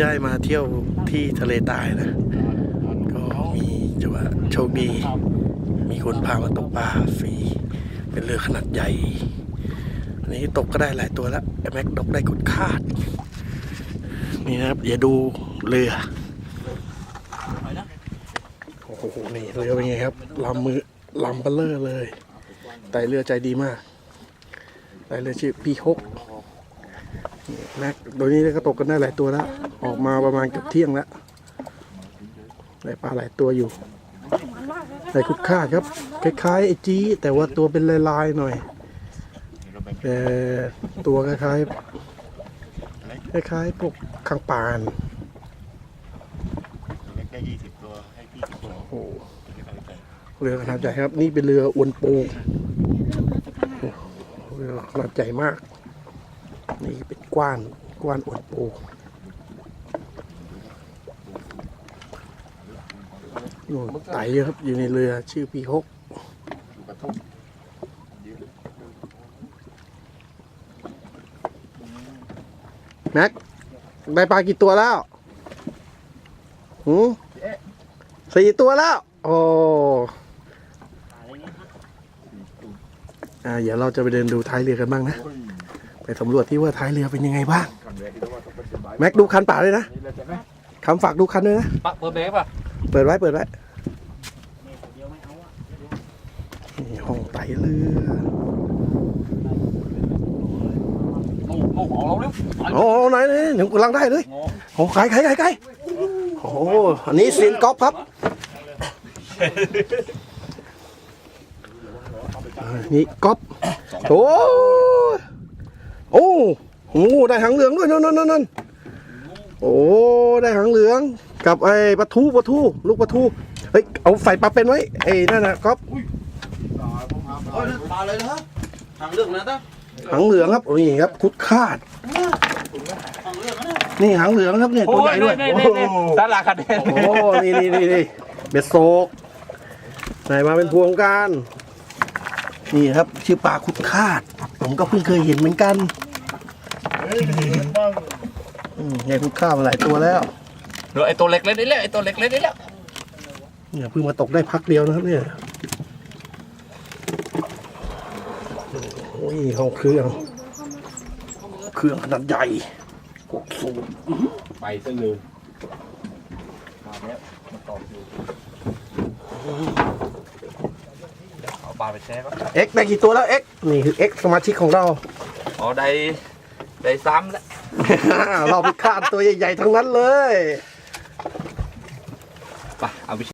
ได้มาเที่ยวที่ทะเลใตายนะ ก็มีจะว่าโชคดี มีคนพามาตกปลาฟรี เป็นเรือขนาดใหญ่ อันนี้ตกก็ได้หลายตัวแล้วไอ้แม็กตกได้กดคาด นี่นะครับอย่าดูเรือ โอ้โห นี่เรือเป็นไงครับลำมือลำเบลเลอร์เลยไตเรือใจดีมากไตเรือชื่อพี่ฮก แม็กโดยนี้ก็ตกกันได้หลายตัวแล้ว ออกมาประมาณเกือบเที่ยงแล้วได้ปลาหลายตัวอยู่ได้คุดค่าดครับ คล้ายๆไอ้จี้แต่ว่าตัวเป็นลายๆหน่อยแต่ตัวคล้ายๆคล้ายๆพวกคางปานเล็กได้ยี่สิบตัวให้พี่สิบตัวโอ้โหเรือขนาดใหญ่ครับ นี่เป็นเรืออวนปูเรือขนาดใหญ่มาก นี่เป็นกว้านกว้านอวนปูนู่นไตครับอยู่ในเรือชื่อพี่ฮกแม็กได้ปลากี่ตัวแล้วหืมสี่ตัวแล้ว โอ้อ่าเดี๋ยวเราจะไปเดินดูท้ายเรือกันบ้างนะ ไปสำรวจที่ว่าท้ายเรือเป็นยังไงบ้างกันเลยที่ว่าต้องเป็นสบายแม็กดูคันป่าเลยนะนี่เลยใช่ไหมคำฝากดูคันด้วยนะ ปะเปิดเบรกป่ะเปิดไว้เปิดไว้นี่ห้องไตเรือ โอ้โหของเราเร็วโอ้ไหนนี่หนูกำลังได้เลยงอโอ้ไก่ไก่ไก่ไก่โอ้อันนี้ซีนกอล์ฟครับอ่านี่กอล์ฟโอ้ โอ้โหได้หางเหลืองด้วยนั่นนั่นนั่นนั่นโอ้ได้หางเหลือง กับไอ้ปลาทูปลาทูลูกปลาทูเฮ้ยเอาใส่ปลาเป็นไว้ไอ้นั่นนะกอล์ฟโอ้ยปลาเลยนะทางเลือกนะตั้งหางเหลืองครับนี่ครับคุดคาดทางเลือกนะนี่หางเหลืองครับเนี่ยตัวใหญ่ด้วยนี่โอ้นี่โหนี่ตลาดคะแนนโอ้นี่นี่นี่นี่เบ็ดโศกใส่มาเป็นพวงกันนี่ครับชื่อปลาคุดคาด ผมก็เพิ่งเคยเห็นเหมือนกัน อืมเนี่ยคุดคามาหลายตัวแล้วเดี๋ยวไอตัวเล็กเล็กนี่แหละไอตัวเล็กเล็กนี่แหละเนี่ยเพิ่งมาตกได้พักเดียวนะครับเนี่ยโอ้ยห้องเครื่อง เครื่องขนาดใหญ่หกสูบไปซะเลยมาแล้วมาตอบอยู่เอาปลาไปแช่ก่อนเอ็กได้กี่ตัวแล้วเอ็กนี่คือเอ็กสมาชิกของเราอ๋อได้ ได้ซ้ำแล้วเราไปคาดตัวใหญ่ๆทั้งนั้นเลย ไปเอาไป